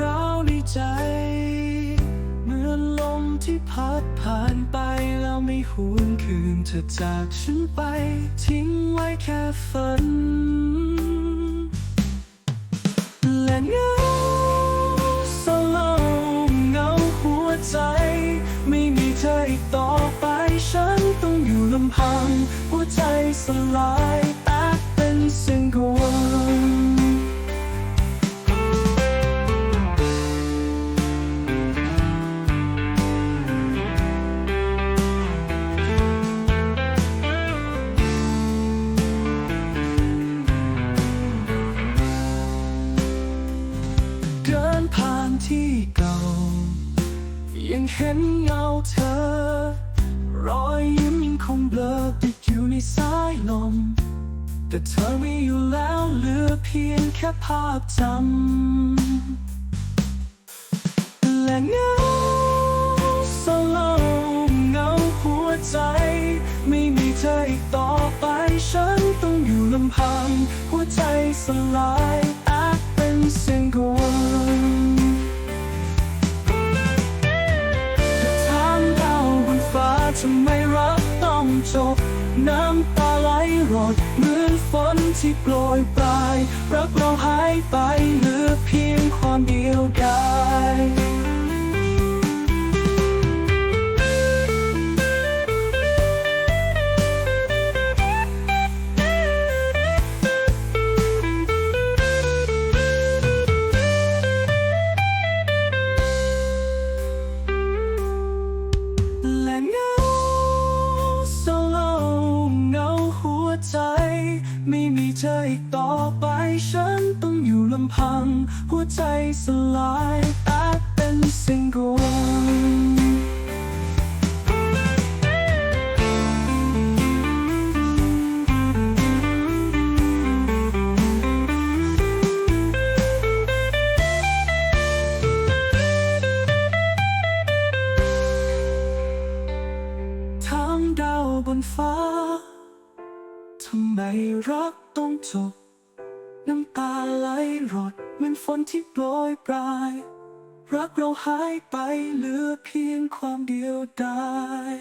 ร้าวในใจ เหมือนลมที่พัดผ่านไปแล้วไม่หวนคืนเธอจากฉันไป ทิ้งไว้แค่ฝัน และเงาโซโลเงาหัวใจ ไม่มีเธออีกต่อไป ฉันต้องอยู่ลำพัง หัวใจสลาย ยังเห็นเงาเธอ รอยยิ้มยังคงเบลอติดอยู่ในสายลม แต่เธอไม่อยู่แล้วเหลือเพียงแค่ภาพจำและเงาโซโลเงาหัวใจ ไม่มีเธออีกต่อไปฉันต้องอยู่ลำพัง หัวใจสลายแตกเป็นเสีย รดเหมือนฝนที่โปรยปลาย รักเราหายไปเหลือเพียงความเดียวดาย อีกต่อไปฉันต้องอยู่ลำพัง หัวใจสลายแตกเป็นสิ่งกวนทางดาวบนฟ้า ทำไมรัก ต้องจบ น้ำตาไหลรดเหมือนฝนที่โปรยปลาย รักเราหายไปเหลือเพียงความเดียวดาย